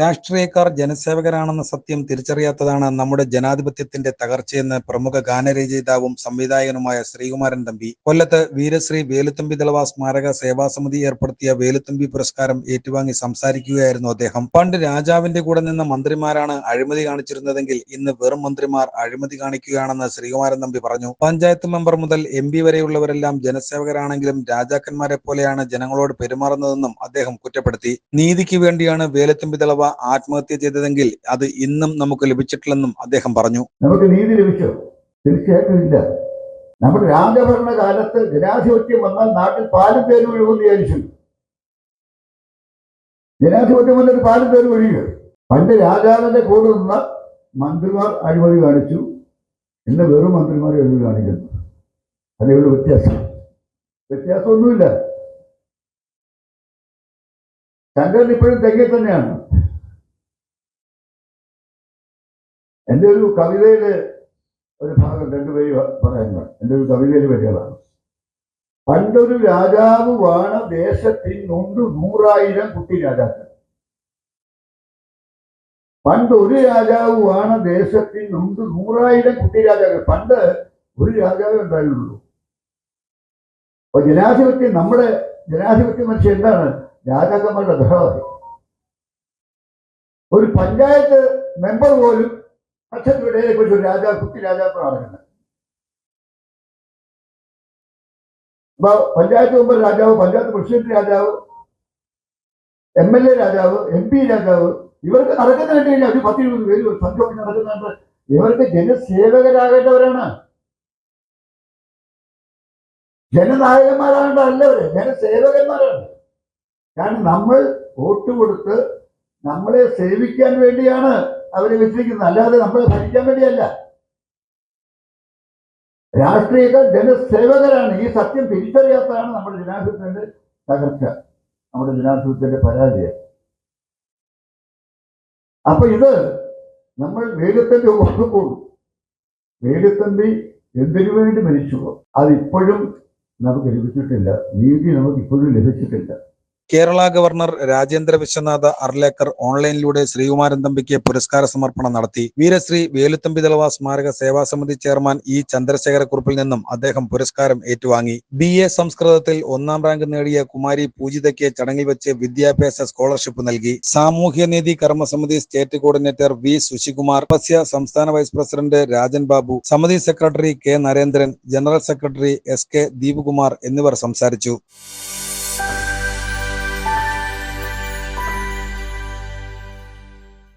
രാഷ്ട്രീയക്കാർ ജനസേവകരാണെന്ന സത്യം തിരിച്ചറിയാത്തതാണ് നമ്മുടെ ജനാധിപത്യത്തിന്റെ തകർച്ചയെന്ന് പ്രമുഖ ഗാനരചയിതാവും സംവിധായകനുമായ ശ്രീകുമാരൻ തമ്പി. കൊല്ലത്ത് വീരശ്രീ വേലുത്തമ്പി ദളവ സ്മാരക സേവാ സമിതി ഏർപ്പെടുത്തിയ വേലുത്തമ്പി പുരസ്കാരം ഏറ്റുവാങ്ങി സംസാരിക്കുകയായിരുന്നു അദ്ദേഹം. പണ്ട് രാജാവിന്റെ കൂടെ നിന്ന മന്ത്രിമാരാണ് അഴിമതി കാണിച്ചിരുന്നതെങ്കിൽ ഇന്ന് വെറും മന്ത്രിമാർ അഴിമതി കാണിക്കുകയാണെന്ന് ശ്രീകുമാരൻ തമ്പി പറഞ്ഞു. പഞ്ചായത്ത് മെമ്പർ മുതൽ എം പി വരെയുള്ളവരെല്ലാം ജനസേവകരാണെങ്കിലും രാജാക്കന്മാരെ പോലെയാണ് ജനങ്ങളോട് പെരുമാറുന്നതെന്നും അദ്ദേഹം കുറ്റപ്പെടുത്തി. നീതിക്ക് വേണ്ടിയാണ് വേലുത്തമ്പി ദളവ ആത്മഹത്യ ചെയ്തതെങ്കിൽ അത് ഇന്നും നമുക്ക് ലഭിച്ചിട്ടില്ലെന്നും അദ്ദേഹം പറഞ്ഞു. നമുക്ക് നീതി ലഭിച്ചു. തീർച്ചയായിട്ടും ഇല്ല നമ്മുടെ രാജഭരണ കാലത്ത് ജനാധിപത്യം വന്നാൽ നാട്ടിൽ പാലും പേരും ഒഴിവെന്ന് വിചാരിച്ചു. ജനാധിപത്യം വന്നിട്ട് പാലും പേരും ഒഴിയുക പണ്ട് രാജാവിന്റെ കൂടെ നിന്ന മന്ത്രിമാർ അഴിമതി കാണിച്ചു. ഇന്ന് വെറും മന്ത്രിമാരെ ഒഴിവ് കാണിക്കുന്നു. അതേ ഉള്ളൂ വ്യത്യാസം. വ്യത്യാസമൊന്നുമില്ല. ശങ്കരൻ ഇപ്പോഴും തെങ്ങിൽ തന്നെയാണ്. എന്റെ ഒരു കവിതയിൽ ഒരു ഭാഗം രണ്ടുപേര് പറയുന്നത് എന്റെ ഒരു കവിതയിൽ വരികളാണ്. പണ്ടൊരു രാജാവ് വാണ ദേശത്തിൽ നൊണ്ടു നൂറായിരം കുട്ടി രാജാക്കൾ. പണ്ട് ഒരു രാജാവ് വാണ ദേശത്തിൽ നൊണ്ടു നൂറായിരം കുട്ടി രാജാക്കൾ. പണ്ട് ഒരു രാജാവേ ഉണ്ടായിരുന്നുള്ളൂ. അപ്പൊ ജനാധിപത്യം നമ്മുടെ ജനാധിപത്യം മനുഷ്യൻ എന്താണ്? രാജാക്കന്മാരുടെ ബഹളമായി ഒരു പഞ്ചായത്ത് മെമ്പർ പോലും അച്ഛന്റെ കുറിച്ച് ഒരു രാജാ കുട്ടി രാജാവ് നടക്കുന്നത്. അപ്പൊ പഞ്ചായത്ത് മെമ്പർ രാജാവ് പഞ്ചായത്ത് പ്രസിഡന്റ് രാജാവ് എം എൽ എ രാജാവ് എം പി രാജാവ് ഇവർക്ക് നടക്കുന്ന കണ്ടില്ല ഒരു പത്ത് ഇരുപത് പേര് സംഘം നടക്കുന്നുണ്ട്. ഇവർക്ക് ജനസേവകരാകേണ്ടവരാണ്. ജനനായകന്മാരാകേണ്ട അവർ ജനസേവകന്മാരാണ്. കാരണം നമ്മൾ വോട്ട് കൊടുത്ത് നമ്മളെ സേവിക്കാൻ വേണ്ടിയാണ് അവരെ വെച്ചിരിക്കുന്നത് അല്ലാതെ നമ്മളെ ഭരിക്കാൻ വേണ്ടിയല്ല. രാഷ്ട്രീയക്കാർ ജനസേവകരാണ്. ഈ സത്യം തിരിച്ചറിയാത്തതാണ് നമ്മുടെ ജനാധിപത്യത്തിന്റെ തകർച്ച. നമ്മുടെ ജനാധിപത്യത്തിന്റെ പരാജയം. അപ്പൊ ഇത് നമ്മൾ വേലുത്തമ്പി പോകും വേലുത്തമ്പി എന്തിനു വേണ്ടി മരിച്ചു അതിപ്പോഴും നമുക്ക് ലഭിച്ചിട്ടില്ല. നീതി നമുക്ക് ഇപ്പോഴും ലഭിച്ചിട്ടില്ല. കേരള ഗവർണർ രാജേന്ദ്ര വിശ്വനാഥ അർലേക്കർ ഓൺലൈനിലൂടെ ശ്രീകുമാരൻ തമ്പിക്ക് പുരസ്കാര സമർപ്പണം നടത്തി. വീരശ്രീ വേലുത്തമ്പി ദളവ സ്മാരക സേവാ സമിതി ചെയർമാൻ ഇ ചന്ദ്രശേഖരക്കുറിപ്പിൽ നിന്നും അദ്ദേഹം പുരസ്കാരം ഏറ്റുവാങ്ങി. ബി എ സംസ്കൃതത്തിൽ ഒന്നാം റാങ്ക് നേടിയ കുമാരി പൂജിതയ്ക്ക് ചടങ്ങിൽ വെച്ച് വിദ്യാഭ്യാസ സ്കോളർഷിപ്പ് നൽകി. സാമൂഹ്യനീതി കർമ്മസമിതി സ്റ്റേറ്റ് കോർഡിനേറ്റർ വി സുശികുമാർ പസ്യ സംസ്ഥാന വൈസ് പ്രസിഡന്റ് രാജൻ ബാബു സമിതി secretary K Narendran general secretary S K Deepakumar എന്നിവർ സംസാരിച്ചു.